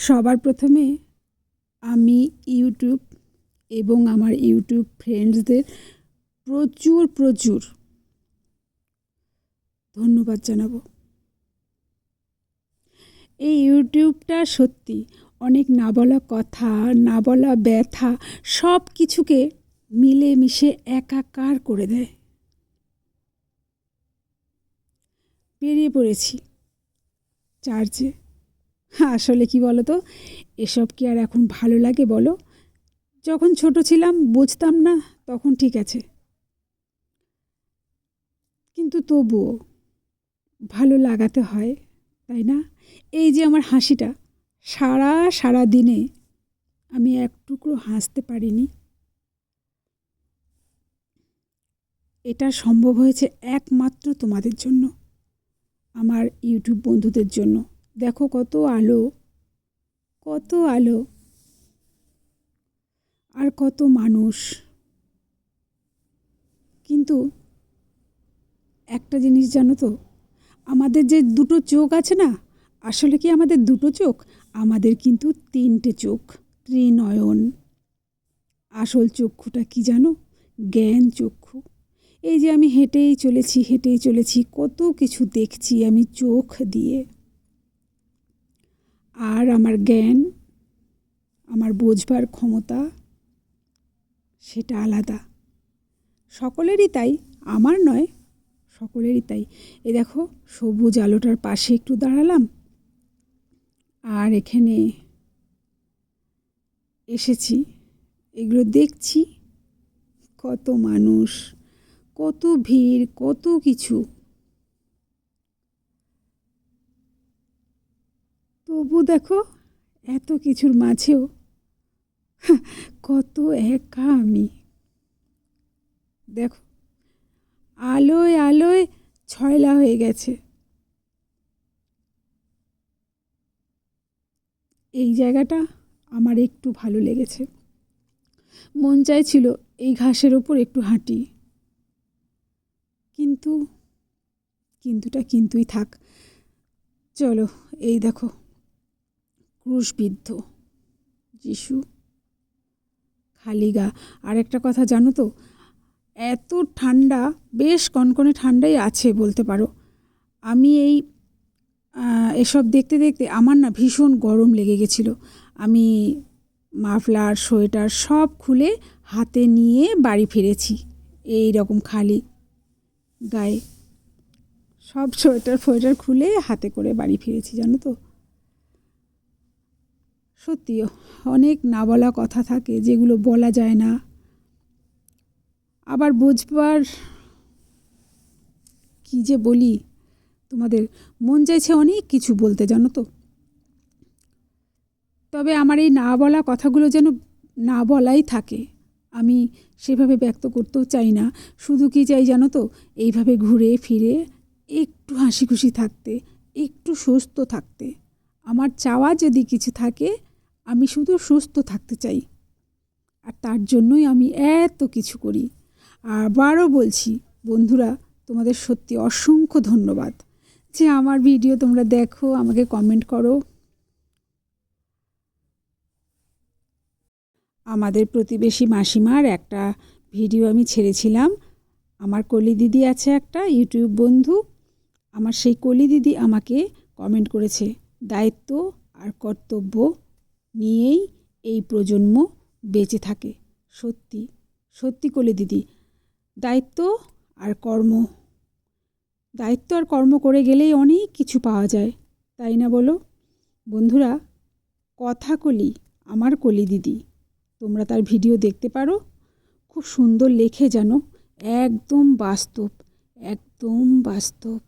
সবার প্রথমে আমি ইউটিউব এবং আমার ইউটিউব ফ্রেন্ডসদের প্রচুর প্রচুর ধন্যবাদ জানাব। এই ইউটিউবটা সত্যি অনেক না বলা কথা, না বলা ব্যথা সব কিছুকে মিলেমিশে একাকার করে দেয়। বেরিয়ে পড়েছি চার্চে। আসলে কি বলো তো এসব কি আর এখন ভালো লাগে বলো? যখন ছোট ছিলাম, বুঝতাম না, তখন ঠিক আছে। কিন্তু তবুও ভালো লাগাতে হয়, তাই না? এই যে আমার হাসিটা, সারা সারা দিনে আমি এক টুকরো হাসতে পারিনি। এটা সম্ভব হয়েছে একমাত্র তোমাদের জন্য, আমার ইউটিউব বন্ধুদের জন্য। দেখো কত আলো কত আলো। আর কত মানুষ। কিন্তু একটা জিনিস জানো তো, আমাদের যে দুটো চোখ আছে না, আসলে কি আমাদের দুটো চোখ? আমাদের কিন্তু তিনটে চোখ, ত্রিনয়ন। আসল চক্ষুটা কি জানো? জ্ঞান চক্ষু। এই যে আমি হেঁটেই চলেছি হেঁটেই চলেছি, কত কিছু দেখছি আমি চোখ দিয়ে। আর আমার জ্ঞান, আমার বোঝবার ক্ষমতা সেটা আলাদা। সকলেরই তাই, আমার নয়, সকলেরই তাই। এ দেখো, সবুজ আলোটার পাশে একটু দাঁড়ালাম, আর এখানে এসেছি, এগুলো দেখছি। কত মানুষ, কত ভিড়, কত কিছু। তবু দেখো, এত কিছুর মাঝেও কত একা আমি। দেখো, আলোয় আলোয় ছয়লা হয়ে গেছে। এই জায়গাটা আমার একটু ভালো লেগেছে। মন চাইছিল এই ঘাসের ওপর একটু হাঁটি। কিন্তু কিন্তুটা কিন্তুই থাক। চলো, এই দেখো। ক্রুশবিদ্ধ। যিশু খালি গা আর একটা কথা জানো তো? এত ঠান্ডা, বেশ কনকনে ঠান্ডাই আছে বলতে পারো। আমি এই এসব দেখতে দেখতে আমার না ভীষণ গরম লেগে গেছিল। আমি মাফলার, সোয়েটার সব খুলে হাতে নিয়ে বাড়ি ফিরেছি। এই রকম খালি গায়ে। সব সোয়েটার, ফোয়েটার খুলে হাতে করে বাড়ি ফিরেছি, জানো তো? সত্যিও অনেক না বলা কথা থাকে যেগুলো বলা যায় না। আবার বুঝবার কি যে বলি, তোমাদের মন চাইছে অনেক কিছু বলতে, জানো তো? তবে আমার এই না বলা কথাগুলো যেন না বলাই থাকে, আমি সেভাবে ব্যক্ত করতেও চাই না। শুধু কি চাই জানো তো, এইভাবে ঘুরে ফিরে, একটু হাসি খুশি থাকতে, একটু সুস্থ থাকতে। আমার চাওয়া যদি কিছু থাকে আমি শুধু সুস্থ থাকতে চাই। আর তার জন্যই আমি এত কিছু করি। আবারও বলছি, বন্ধুরা, তোমাদের সত্যি অসংখ্য ধন্যবাদ। যে আমার ভিডিও তোমরা দেখো, আমাকে কমেন্ট করো। আমাদের প্রতিবেশী মাসিমার একটা ভিডিও আমি ছেড়েছিলাম। আমার কলি দিদি আছে একটা ইউটিউব বন্ধু। আমার সেই কলি দিদি আমাকে কমেন্ট করেছে। দায়িত্ব আর কর্তব্য নিয়েই এই প্রজন্ম বেঁচে থাকে। সত্যি সত্যি কলি দিদি। দায়িত্ব আর কর্ম। দায়িত্ব আর কর্ম করে গেলেই অনেক কিছু পাওয়া যায়, তাই না বলো? বন্ধুরা, কথা কলি আমার কলি দিদি। তোমরা তার ভিডিও দেখতে পারো। খুব সুন্দর লেখে জানো। একদম বাস্তব একদম বাস্তব।